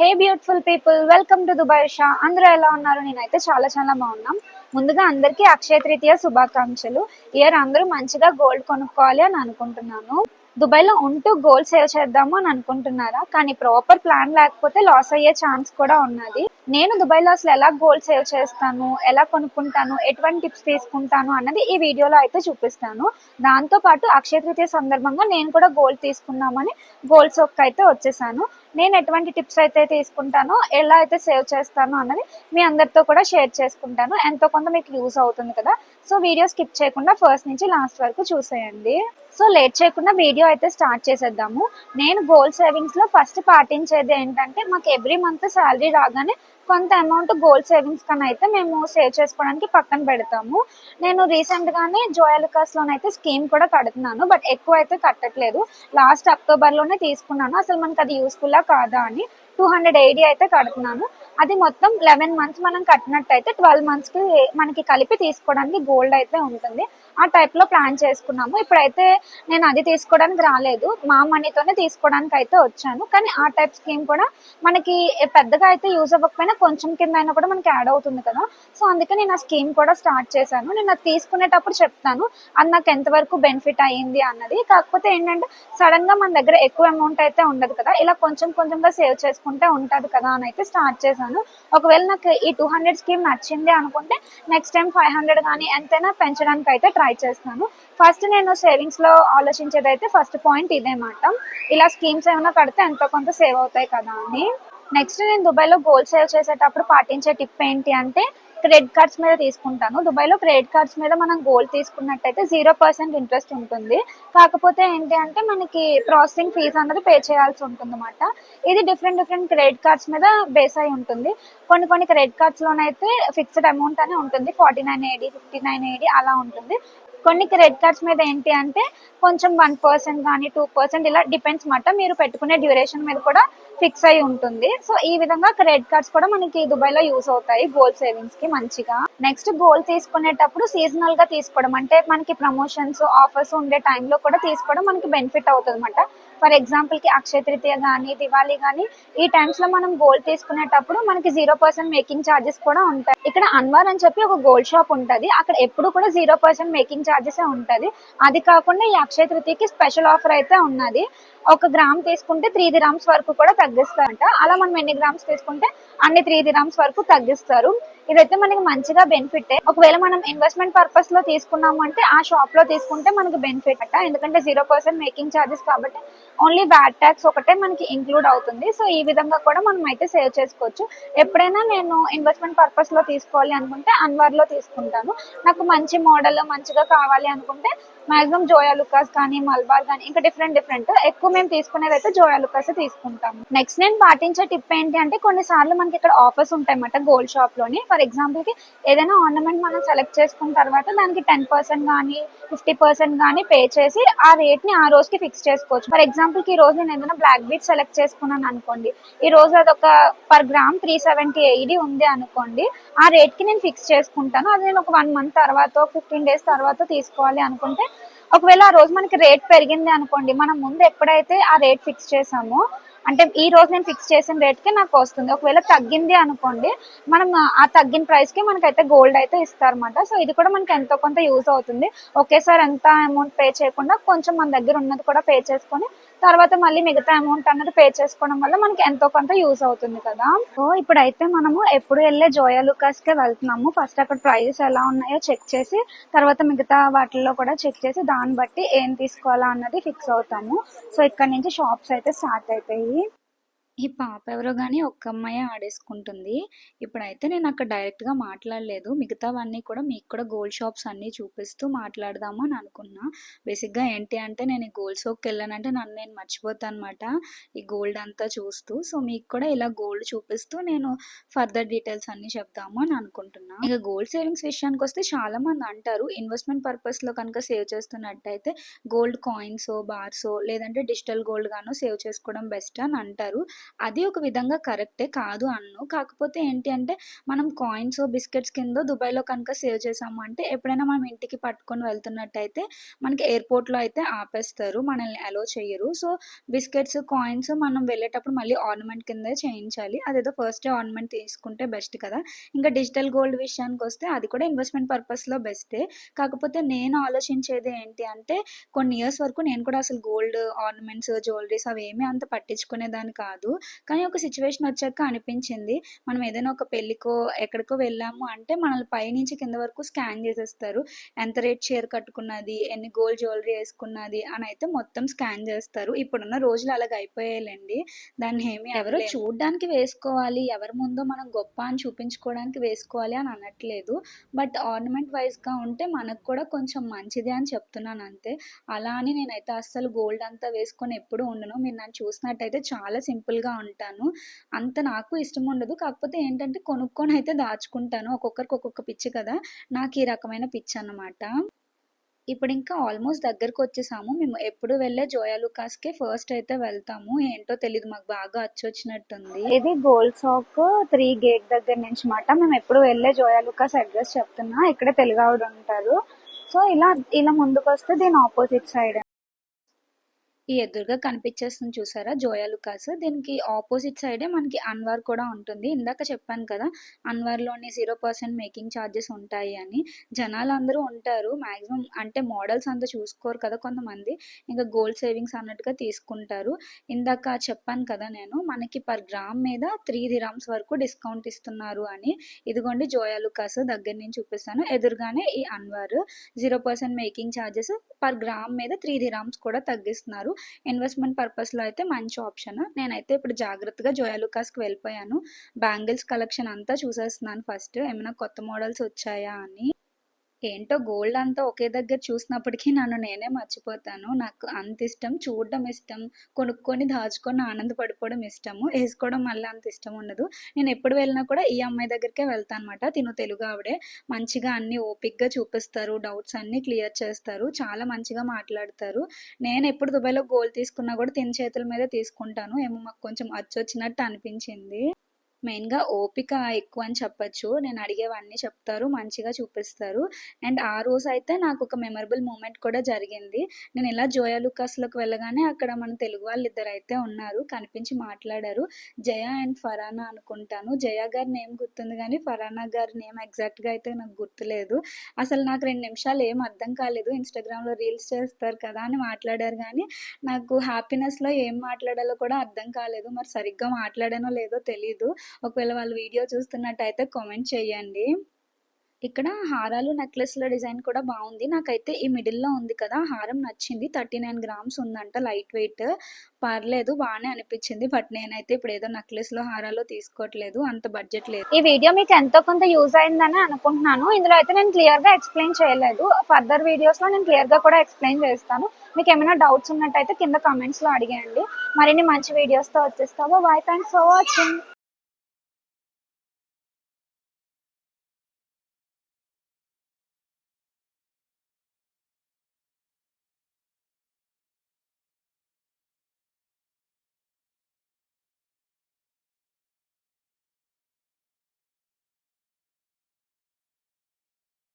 Hey beautiful people welcome to Dubai Shah అందరూ ఎలా ఉన్నారు? నేనైతే చాలా చాలా బాగున్నాం. ముందుగా అందరికీ అక్షయ తృతీయ శుభాకాంక్షలు. ఇయర్ అందరూ మంచిగా గోల్డ్ కొనుక్కోవాలి అని అనుకుంటున్నాను. దుబాయ్లో ఉంటూ గోల్డ్ సేవ్ చేద్దాము అని అనుకుంటున్నారా? కానీ ప్రాపర్ ప్లాన్ లేకపోతే లాస్ అయ్యే ఛాన్స్ కూడా ఉన్నది. నేను దుబాయ్లో అసలు ఎలా గోల్డ్ సేవ్ చేస్తాను? ఎలా కొనుక్కుంటాను? ఎటువంటి టిప్స్ తీసుకుంటాను అన్నది ఈ వీడియోలో అయితే చూపిస్తాను. దాంతో పాటు అక్షయ తృతీయ సందర్భంగా నేను కూడా గోల్డ్ తీసుకుందామని గోల్డ్ సోక్ అయితే వచ్చేసాను. నేను ఎటువంటి టిప్స్ అయితే తీసుకుంటానో ఎలా అయితే సేవ్ చేస్తానో అన్నది మీ అందరితో కూడా షేర్ చేసుకుంటాను. ఎంతో కొంత మీకు యూస్ అవుతుంది కదా. సో వీడియో స్కిప్ చేయకుండా ఫస్ట్ నుంచి లాస్ట్ వరకు చూసేయండి. సో లేట్ చేయకుండా వీడియో అయితే స్టార్ట్ చేసేద్దాము. నేను గోల్డ్ సేవింగ్స్లో ఫస్ట్ పాటించేది ఏంటంటే మాకు ఎవ్రీ మంత్ శాలరీ రాగానే కొంత అమౌంట్ గోల్డ్ సేవింగ్స్ కన్నా అయితే మేము సేవ్ చేసుకోవడానికి పక్కన పెడతాము. నేను రీసెంట్ గానే జోయలుకాస్ లోనైతే స్కీమ్ కూడా కడుతున్నాను బట్ ఎక్కువ అయితే కట్టట్లేదు. లాస్ట్ అక్టోబర్లోనే తీసుకున్నాను. అసలు మనకి అది యూస్ఫుల్లా కాదా అని టూ హండ్రెడ్ ఎయిటీ అయితే కడుతున్నాను. అది మొత్తం లెవెన్ మంత్స్ మనం కట్టినట్టయితే ట్వెల్వ్ మంత్స్కి మనకి కలిపి తీసుకోవడానికి గోల్డ్ అయితే ఉంటుంది. ఆ టైప్లో ప్లాన్ చేసుకున్నాము. ఇప్పుడైతే నేను అది తీసుకోవడానికి రాలేదు. మా మనీతోనే తీసుకోవడానికి అయితే వచ్చాను. కానీ ఆ టైప్ స్కీమ్ కూడా మనకి పెద్దగా అయితే యూజ్ అవ్వకపోయినా కొంచెం కింద అయినా కూడా మనకి యాడ్ అవుతుంది కదా. సో అందుకే నేను ఆ స్కీమ్ కూడా స్టార్ట్ చేశాను. నేను అది తీసుకునేటప్పుడు చెప్తాను. అది నాకు ఎంతవరకు బెనిఫిట్ అయ్యింది అన్నది. కాకపోతే ఏంటంటే సడన్గా మన దగ్గర ఎక్కువ అమౌంట్ అయితే ఉండదు కదా. ఇలా కొంచెం కొంచెంగా సేవ్ చేసుకుంటే ఉంటుంది కదా అని అయితే స్టార్ట్ చేశాను. ఒకవేళ నాకు ఈ టూ హండ్రెడ్ స్కీమ్ నచ్చింది అనుకుంటే నెక్స్ట్ టైం ఫైవ్ హండ్రెడ్ కానీ ఎంతైనా పెంచడానికి అయితే ట్రై చేస్తాను. ఫస్ట్ నేను సేవింగ్స్లో ఆలోచించేది అయితే ఫస్ట్ పాయింట్ ఇదే మాట. ఇలా స్కీమ్స్ ఏమైనా కడితే ఎంతో కొంత సేవ్ అవుతాయి కదా అని. నెక్స్ట్ నేను దుబాయ్లో గోల్డ్ సేవ్ చేసేటప్పుడు పాటించే టిప్ ఏంటి అంటే క్రెడిట్ కార్డ్స్ మీద తీసుకుంటాను. దుబాయ్లో క్రెడిట్ కార్డ్స్ మీద మనం గోల్డ్ తీసుకున్నట్టయితే జీరో పర్సెంట్ ఇంట్రెస్ట్ ఉంటుంది. కాకపోతే ఏంటి అంటే మనకి ప్రాసెసింగ్ ఫీజ్ అన్నది పే చేయాల్సి ఉంటుంది అనమాట ఇది డిఫరెంట్ డిఫరెంట్ క్రెడిట్ కార్డ్స్ మీద బేస్ అయి ఉంటుంది. కొన్ని కొన్ని క్రెడిట్ కార్డ్స్ లోనైతే ఫిక్స్డ్ అమౌంట్ అని ఉంటుంది. Forty nine AD fifty nine AD అలా ఉంటుంది. కొన్ని క్రెడిట్ కార్డ్స్ మీద ఏంటి అంటే కొంచెం వన్ పర్సెంట్ కానీ టూ పర్సెంట్ ఇలా డిపెండ్స్ మాట. మీరు పెట్టుకునే డ్యూరేషన్ మీద కూడా ఫిక్స్ అయి ఉంటుంది. సో ఈ విధంగా క్రెడిట్ కార్డ్స్ కూడా మనకి దుబాయ్లో యూస్ అవుతాయి గోల్డ్ సేవింగ్స్కి మంచిగా. నెక్స్ట్ గోల్డ్ తీసుకునేటప్పుడు సీజనల్గా తీసుకోవడం. అంటే మనకి ప్రమోషన్స్ ఆఫర్స్ ఉండే టైంలో కూడా తీసుకోవడం మనకి బెనిఫిట్ అవుతుంది అనమాట ఫర్ ఎగ్జాంపుల్కి అక్షయ తృతీయ కానీ దివాళీ కానీ ఈ టైమ్స్లో మనం గోల్డ్ తీసుకునేటప్పుడు మనకి జీరో పర్సెంట్ మేకింగ్ ఛార్జెస్ కూడా ఉంటాయి. ఇక్కడ అన్వర్ అని చెప్పి ఒక గోల్డ్ షాప్ ఉంటుంది. అక్కడ ఎప్పుడు కూడా జీరో పర్సెంట్ మేకింగ్ ఛార్జెస్ ఉంటది. అది కాకుండా ఈ అక్షయ తృతీయకి స్పెషల్ ఆఫర్ అయితే ఉన్నది. ఒక గ్రామ్ తీసుకుంటే త్రీ గ్రామ్స్ వరకు కూడా తగ్గిస్తారంట. అలా మనం ఎన్ని గ్రామ్స్ తీసుకుంటే అన్ని త్రీ గ్రామ్స్ వరకు తగ్గిస్తారు. ఇదైతే మనకి మంచిగా బెనిఫిట్ ఒకవేళ మనం ఇన్వెస్ట్మెంట్ పర్పస్లో తీసుకున్నాము అంటే ఆ షాప్లో తీసుకుంటే మనకి బెనిఫిట్ అట. ఎందుకంటే జీరో పర్సెంట్ మేకింగ్ ఛార్జెస్ కాబట్టి ఓన్లీ వ్యాట్ ట్యాక్స్ ఒకటే మనకి ఇంక్లూడ్ అవుతుంది. సో ఈ విధంగా కూడా మనం అయితే సేవ్ చేసుకోవచ్చు. ఎప్పుడైనా నేను ఇన్వెస్ట్మెంట్ పర్పస్లో తీసుకోవాలి అనుకుంటే అన్వర్లో తీసుకుంటాను. నాకు మంచి మోడల్ మంచిగా కావాలి అనుకుంటే మాక్సిమం జోయా లుకాస్ కానీ మల్బార్ కానీ ఇంకా డిఫరెంట్ డిఫరెంట్ ఎక్కువ మేము తీసుకునేది అయితే జోయా లుకాస్ తీసుకుంటాము. నెక్స్ట్ నేను పాటించే టిప్ ఏంటి అంటే కొన్నిసార్లు మనకి ఇక్కడ ఆఫర్స్ ఉంటాయి అన్నమాట గోల్డ్ షాప్లోని. ఫర్ ఎగ్జాంపుల్కి ఏదైనా ఆర్నమెంట్ మనం సెలెక్ట్ చేసుకున్న తర్వాత దానికి టెన్ పర్సెంట్ కానీ ఫిఫ్టీ పర్సెంట్ కానీ పే చేసి ఆ రేట్ని ఆ రోజుకి ఫిక్స్ చేసుకోవచ్చు. ఫర్ ఎగ్జాంపుల్కి ఈ రోజు నేను ఏదైనా బ్లాక్ బీట్ సెలెక్ట్ చేసుకున్నాను అనుకోండి ఈ రోజు అదొక per gram three seventy eighty ఉంది అనుకోండి ఆ రేట్కి నేను ఫిక్స్ చేసుకుంటాను. అది నేను ఒక వన్ మంత్ తర్వాత ఫిఫ్టీన్ డేస్ తర్వాత తీసుకోవాలి అనుకుంటే ఒకవేళ ఆ రోజు మనకి రేట్ పెరిగింది అనుకోండి మనం ముందు ఎప్పుడైతే ఆ రేట్ ఫిక్స్ చేసామో అంటే ఈ రోజు నేను ఫిక్స్ చేసిన రేట్కే నాకు వస్తుంది. ఒకవేళ తగ్గింది అనుకోండి మనం ఆ తగ్గిన ప్రైస్కి మనకైతే గోల్డ్ అయితే ఇస్తారన్నమాట. సో ఇది కూడా మనకి ఎంతో కొంత యూజ్ అవుతుంది. ఒకేసారి ఎంత అమౌంట్ పే చేయకుండా కొంచెం మన దగ్గర ఉన్నది కూడా పే చేసుకొని తర్వాత మళ్ళీ మిగతా అమౌంట్ అన్నది పే చేసుకోవడం వల్ల మనకి ఎంతో కొంత యూజ్ అవుతుంది కదా. సో ఇప్పుడైతే మనము ఎప్పుడు వెళ్ళే జోయా లుకాస్ కే వెళ్తున్నాము. ఫస్ట్ అక్కడ ప్రైజెస్ ఎలా ఉన్నాయో చెక్ చేసి తర్వాత మిగతా వాటిల్లో కూడా చెక్ చేసి దాన్ని బట్టి ఏం తీసుకోవాలా అన్నది ఫిక్స్ అవుతాము. సో ఇక్కడ నుంచి షాప్స్ అయితే స్టార్ట్ అయిపోయి ఈ పాప ఎవరో కానీ ఒక్క అమ్మాయి ఆడేసుకుంటుంది. ఇప్పుడైతే నేను అక్కడ డైరెక్ట్గా మాట్లాడలేదు. మిగతావన్నీ కూడా మీకు కూడా గోల్డ్ షాప్స్ అన్నీ చూపిస్తూ మాట్లాడదాము అని అనుకున్నా. బేసిక్గా ఏంటి అంటే నేను ఈ గోల్డ్ షోకి వెళ్ళానంటే నన్ను నేను మర్చిపోతాను అనమాట ఈ గోల్డ్ అంతా చూస్తూ. సో మీకు కూడా ఇలా గోల్డ్ చూపిస్తూ నేను ఫర్దర్ డీటెయిల్స్ అన్నీ చెప్దాము అని అనుకుంటున్నా. ఇక గోల్డ్ సేవింగ్స్ విషయానికి వస్తే చాలా మంది అంటారు ఇన్వెస్ట్మెంట్ పర్పస్లో కనుక సేవ్ చేస్తున్నట్టయితే గోల్డ్ కాయిన్స్ బార్స్ లేదంటే డిజిటల్ గోల్డ్ గాను సేవ్ చేసుకోవడం బెస్ట్ అని అంటారు. అది ఒక విధంగా కరెక్టే కాదు అన్ను కాకపోతే ఏంటి అంటే మనం కాయిన్స్, బిస్కెట్స్ కింద దుబాయ్‌లో కనుక సేవ్ చేసాము అంటే ఎప్పుడైనా మనం ఇంటికి పట్టుకొని వెళ్తున్నట్టయితే మనకి ఎయిర్‌పోర్ట్‌లో అయితే ఆపేస్తారు. మనల్ని అలో చేయరు సో, బిస్కెట్స్, కాయిన్స్ మనం వెళ్ళేటప్పుడు మళ్ళీ ఆర్నమెంట్ కిందే చేయించాలి. అదేదో డే ఆర్నమెంట్ తీసుకుంటే బెస్ట్ కదా! ఇంకా డిజిటల్ గోల్డ్ విషయానికి వస్తే అది కూడా ఇన్వెస్ట్‌మెంట్ పర్పస్‌లో బెస్టే. కాకపోతే నేను ఆలోచించేది ఏంటి అంటే కొన్ని ఇయర్స్ వరకు నేను కూడా అసలు గోల్డ్ ఆర్నమెంట్స్, జ్యువలీస్ అవి ఏమీ అంత పట్టించుకునేదాన్ని కాదు. కానీ ఒక సిట్యుయేషన్ వచ్చాక అనిపించింది. మనం ఏదైనా ఒక పెళ్ళికో, ఎక్కడికో వెళ్ళాము అంటే మనల్ని పైనుంచి కింద వరకు స్కాన్ చేసేస్తారు. ఎంత రేట్ చీర కట్టుకున్నది, ఎన్ని గోల్డ్ జ్యువెల్లరీ ఏసుకున్నది అనయితే మొత్తం స్కాన్ చేస్తారు. ఇప్పుడున్న రోజులు అలాగ అయిపోయాయిలెండి. దాన్ని ఏమి ఎవరో చూడ్డానికి వేసుకోవాలి, ఎవరి ముందో మనం గొప్ప అని చూపించుకోవడానికి వేసుకోవాలి అని అనట్లేదు. బట్ ఆర్నమెంట్ వైస్‌గా ఉంటే మనకు కూడా కొంచెం మంచిది అని చెప్తున్నాను అంతే. అలా అని నేనైతే అస్సలు గోల్డ్ అంతా వేసుకొని ఎప్పుడూ ఉండను. మీరు నన్ను చూసినట్టయితే చాలా సింపుల్‌గా ఉంటాను. అంత నాకు ఇష్టం ఉండదు. కాకపోతే ఏంటంటే కొనుక్కొని అయితే దాచుకుంటాను. ఒక్కొక్కరికి ఒక్కొక్క పిచ్చి కదా! నాకు ఈ రకమైన పిచ్ అన్నమాట ఇప్పుడు ఇంకా ఆల్మోస్ట్ దగ్గరకొచ్చేసాము. మేము ఎప్పుడు వెళ్ళే జోయా లుకాస్‌కే ఫస్ట్ అయితే వెళ్తాము. ఏంటో తెలియదు మాకు బాగా అచ్చొచ్చినట్టుంది. ఇది గోల్డ్ సాక్ త్రీ గేట్ దగ్గర నుంచి మాట. మేము ఎప్పుడు వెళ్ళే జోయా లుకాస్ అడ్రస్ చెప్తున్నా. ఇక్కడే తెలుగావిడ ఉంటారు. సో, ఇలా ఇలా ముందుకు వస్తే దీని ఆపోజిట్ సైడ్. ఈ ఎదురుగా కనిపించేస్తుంది చూసారా జోయా లుకాస్. దీనికి ఆపోజిట్ సైడే మనకి అన్వర్ కూడా ఉంటుంది. ఇందాక చెప్పాను కదా! అన్వార్లోని జీరో పర్సెంట్ మేకింగ్ చార్జెస్ ఉంటాయి అని. జనాలు అందరూ ఉంటారు. మాక్సిమం అంటే మోడల్స్ అంతా చూసుకోరు కదా కొంతమంది. ఇంకా గోల్డ్ సేవింగ్స్ అన్నట్టుగా తీసుకుంటారు. ఇందాక చెప్పాను కదా నేను మనకి పర్ గ్రామ్ మీద త్రీ దిరామ్స్ వరకు డిస్కౌంట్ ఇస్తున్నారు అని. ఇదిగోండి జోయా లుకాస్ దగ్గర నుంచి చూపిస్తాను. ఎదురుగానే ఈ Anwar zero percent making charges per gram మీద త్రీ దిరామ్స్ కూడా తగ్గిస్తున్నారు. ఇన్వెస్ట్‌మెంట్ పర్పస్‌లో అయితే మంచి ఆప్షన్. నేనైతే ఇప్పుడు జాగ్రత్తగా జోయాలుకాస్కి వెళ్ళిపోయాను. బ్యాంగిల్స్ కలెక్షన్ అంతా చూసేస్తున్నాను ఫస్ట్. ఏమైనా కొత్త మోడల్స్ వచ్చాయా అని. ఏంటో గోల్డ్ అంతా ఒకే దగ్గర చూసినప్పటికీ నన్ను నేనే మర్చిపోతాను. నాకు అంత ఇష్టం. చూడడం ఇష్టం. కొనుక్కొని దాచుకొని ఆనందపడిపోవడం ఇష్టము. వేసుకోవడం మళ్ళీ అంత ఇష్టం ఉండదు. నేను ఎప్పుడు వెళ్ళినా కూడా ఈ అమ్మాయి దగ్గరికే వెళ్తానమాట. తిను తెలుగు ఆవిడే మంచిగా అన్ని ఓపిక్గా చూపిస్తారు. డౌట్స్ అన్నీ క్లియర్ చేస్తారు. చాలా మంచిగా మాట్లాడతారు. నేను ఎప్పుడు దుబాయ్‌లో గోల్డ్ తీసుకున్నా కూడా తిన చేతుల మీద తీసుకుంటాను. ఏమో మాకు కొంచెం అచ్చొచ్చినట్టు అనిపించింది. మెయిన్‌గా ఓపిక ఎక్కువ అని చెప్పొచ్చు. నేను అడిగేవన్నీ చెప్తారు. మంచిగా చూపిస్తారు. అండ్ ఆ రోజు అయితే నాకు ఒక మెమరబుల్ మూమెంట్ కూడా జరిగింది. నేను ఇలా జోయా లుకాస్‌లోకి వెళ్ళగానే అక్కడ మన తెలుగు వాళ్ళు ఇద్దరు అయితే ఉన్నారు. కనిపించి మాట్లాడారు. జయ అండ్ ఫరానా అనుకుంటాను. జయ గారి నేమ్ గుర్తుంది కానీ ఫరానా గారి నేమ్ ఎగ్జాక్ట్‌గా అయితే నాకు గుర్తులేదు. అసలు నాకు రెండు నిమిషాలు ఏం అర్థం కాలేదు. ఇన్‌స్టాగ్రామ్‌లో రీల్స్ చేస్తారు కదా! అని మాట్లాడారు కానీ నాకు హ్యాపీనెస్‌లో ఏం మాట్లాడాలో కూడా అర్థం కాలేదు. మరి సరిగ్గా మాట్లాడానో లేదో తెలీదు. ఒకవేళ వాళ్ళు వీడియో చూస్తున్నట్టయితే కామెంట్ చేయండి. ఇక్కడ హారాలు, నెక్లెస్‌ల డిజైన్ కూడా బాగుంది నాకైతే ఈ మిడిల్‌లో ఉంది కదా! హారం నచ్చింది. 39 గ్రామ్స్ ఉందంట లైట్ వెయిట్. పర్లేదు బాగానే అనిపించింది బట్ నేనైతే ఇప్పుడు ఏదో నెక్లెస్‌లో, హారాలు తీసుకోవట్లేదు. అంత బడ్జెట్ లేదు. ఈ వీడియో మీకు ఎంతో కొంత యూజ్ అయిందని అనుకుంటున్నాను. ఇందులో అయితే నేను క్లియర్‌గా ఎక్స్‌ప్లెయిన్ చేయలేదు. ఫర్దర్ వీడియోస్‌లో నేను క్లియర్‌గా కూడా ఎక్స్‌ప్లెయిన్ చేస్తాను. మీకు ఏమైనా డౌట్స్ ఉన్నట్టయితే కింద కామెంట్స్‌లో అడిగేయండి. మరిన్ని మంచి వీడియోస్‌తో వచ్చేస్తాము బాయ్. Thanks for watching.